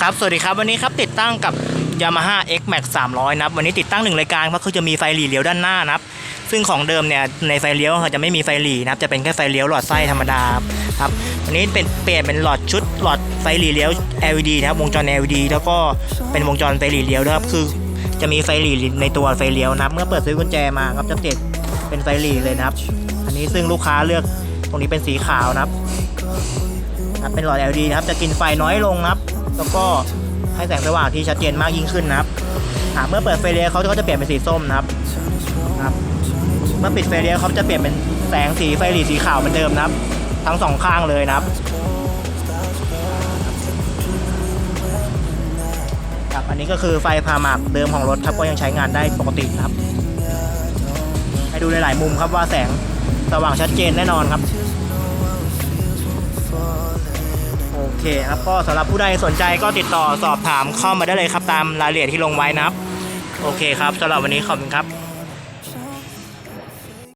ครับ สวัสดีครับ วันนี้ครับติดตั้งกับ Yamaha X Max 300 นะครับ วันนี้ติดตั้งหนึ่งรายการเพราะคือจะมีไฟหลีเลี้ยวด้านหน้านะครับ ซึ่งของเดิมเนี่ยในไฟเลี้ยวเขาจะไม่มีไฟหลีนะครับ จะเป็นแค่ไฟเลี้ยวหลอดไส้ธรรมดาครับ วันนี้เป็นเปลี่ยนเป็นหลอดชุดหลอดไฟหลีเลี้ยว LED นะครับ วงจร LED แล้วก็เป็นวงจรไฟหลีเลี้ยวด้วยครับ คือจะมีไฟหลีในตัวไฟเลี้ยวนะครับ เมื่อเปิดซื้อกุญแจมาครับจะติดเป็นไฟหลีเลยนะครับ อันนี้ซึ่งลูกค้าเลือกตรงนี้เป็นสีขาวนะครับครับเป็นหลอด LED นะครับ จะกินไฟน้อยลงนะครับ แล้วก็ให้แสงสว่างที่ชัดเจนมากยิ่งขึ้นนะครับอ่าเมื่อเปิดไฟเลี้ยวเขาก็จะเปลี่ยนเป็นสีส้มนะครับครับเมื่อปิดไฟเลี้ยวเขาจะเปลี่ยนเป็นแสงสีไฟหลีสีขาวเหมือนเดิมนะครับ ทั้งสองข้างเลยนะครับครับอันนี้ก็คือไฟพาหมากเดิมของรถครับก็ยังใช้งานได้ปกตินะครับ ให้ดูหลายๆมุมครับว่าแสงสว่างชัดเจนแน่นอนครับ เคครับก็สำหรับผู้ใดสนใจก็ติดต่อสอบถามเข้ามาได้เลยครับตามรายละเอียดที่ลงไว้นะครับ โอเคครับสำหรับวันนี้ขอบคุณครับ